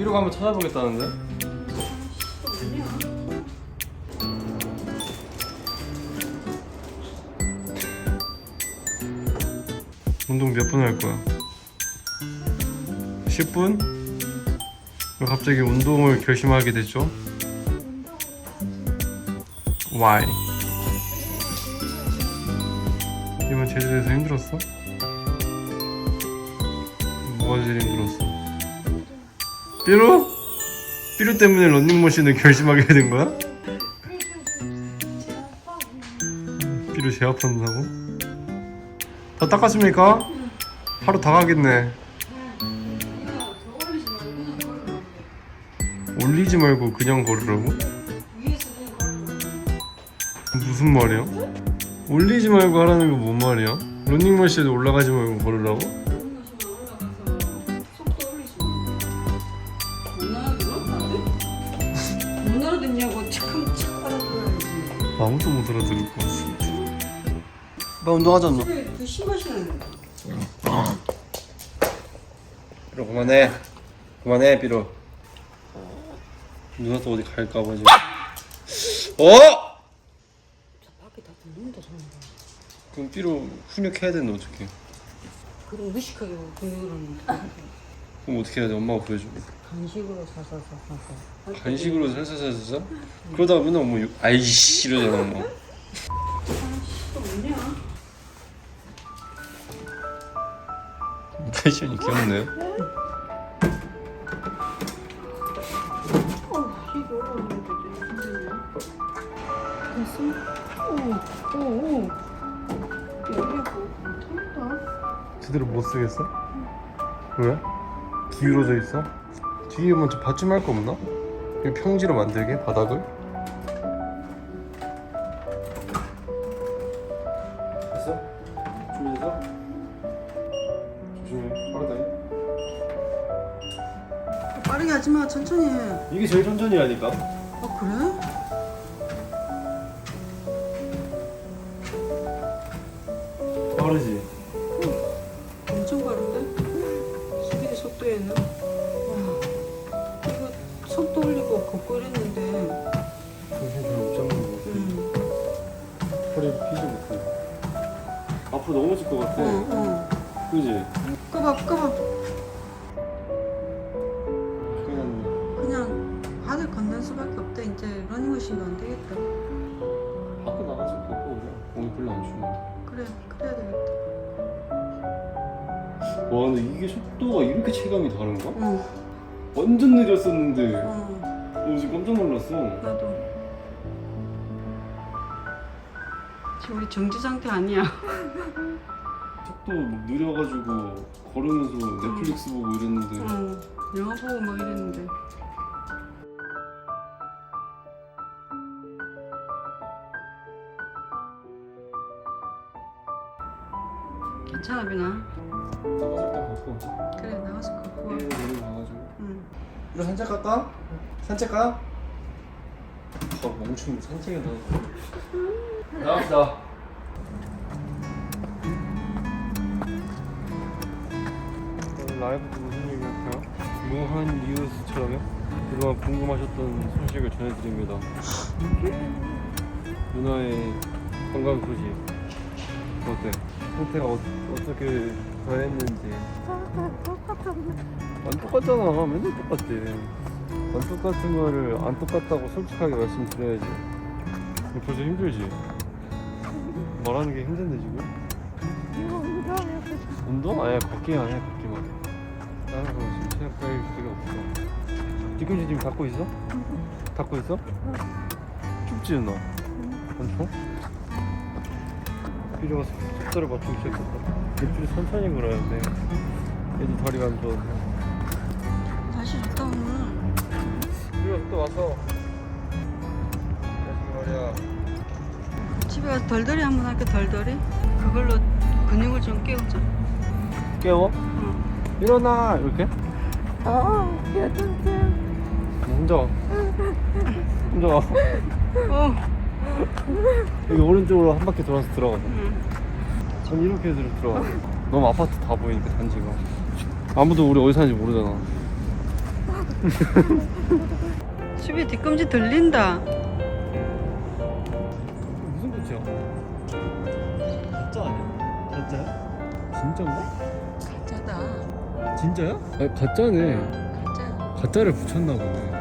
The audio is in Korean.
삐로가 한번 찾아보겠다는데? 운동 몇 분 할 거야? 10분? 왜 갑자기 운동을 결심하게 됐죠? Why? 이번 제주도에서 힘들었어? 뭐가 제일 힘들었어? 삐루? 삐루 때문에 런닝머신을 결심하게 된 거야? 삐루 제압한다고? 다 닦았습니까? 하루 다 가겠네 올리지 말고 그냥 걸으라고? 무슨 말이야? 올리지 말고 하라는 거 뭔 말이야? 런닝머신에 올라가지 말고 걸으라고? 아무도 못 알아들을 것 같아 나 운동하자 너 그래, 그 신발 신는 거. 삐로 그만해. 그만해 삐로. 누나 또 어디 갈까 봐 지금. 어? 저 밖에 다 들린다 저는. 그럼 삐로 훈육해야 되는데 어떡해. 그럼 무식하게 근육을 하는 그럼 어떻게 해야 돼 엄마가 보여줘 간식으로 사사사사사. 간식으로 살살 살살 그러다가 맨날 뭐 유- 아이씨 이러잖아 뭐또 뭐냐? 패션이 귀엽네 어, 오. 여기가 뭐 못한다. 제대로 못 쓰겠어? 왜? 기울어져 있어? 뒤에 먼저 받침할 거 없나? 이 평지로 만들게 바닥을 됐어? 준비됐어? 조심해 빠르다 빠르게 하지 마, 천천히 해. 이게 제일 천천히 하니까 아, 그래? 빠르지? 허리 피지 못해 앞으로 넘어질 것 같아 어, 어. 그지? 꺼봐, 꺼봐. 그냥 그냥 바닥 걷는 수밖에 없다. 이제 러닝머신도 안 되겠다. 밖에 나가서 걷고 오자 공이 별로 안 추운데 그래, 그래야 되겠다. 와 근데 이게 속도가 이렇게 체감이 다른가? 어, 완전 느렸었는데 어, 어, 지금 깜짝 놀랐어 나도. 우리 정지 상태 아니야. 속도 느려가지고 걸으면서 넷플릭스 보고 이랬는데 어, 영화 보고 막 이랬는데. 괜찮아, 비나. 나갔을 때 걷고 오자 그래, 나가서 갖고 와. 내려 가가지고 응. 이거 산책 갈까? 산책 가? 아 멍충이 산책에 나가 나갑시다. 라이브도 무슨 얘기할까요? 무한 뉴스처럼요? 그동안 궁금하셨던 소식을 전해드립니다. 누나의 건강 소식. 어때? 상태가 어, 어떻게 변했는지. 안 똑같잖아. 맨날 똑같지 안 똑같은 거를 안 똑같다고 솔직하게 말씀드려야지 벌써 힘들지? 말하는 게 힘든데 지금? 운동? 아예 걷기만 해 걷기만 나는 그럼 지금 체력 쌓일 수가 없어 뒤꿈치 지금 닫고 있어? 닫고 있어? 춥지 누나? 안 추워? 필요가 속도를 맞추기 시작했다 일주일 천천히 걸어야 돼 얘도 다리가 안 좋아서 날씨 좋다, 오늘. 와서 말이야 집에 가서 덜덜이 한번 할게, 덜덜이. 그걸로 근육을 좀 깨우자. 깨워? 응. 일어나 이렇게? 어, 깨든지. 혼자 와 혼자 와 어. 여기 오른쪽으로 한 바퀴 돌아서 들어가 응. 전 이렇게 들어 들어가 너무 아파트 다 보이니까 단지가 아무도 우리 어디 사는지 모르잖아 집에 뒤꿈치 들린다. 무슨 꽃이야? 가짜 아니야? 가짜야? 진짜인가? 가짜다. 진짜야? 아 가짜네 가짜. 가짜를 붙였나 보네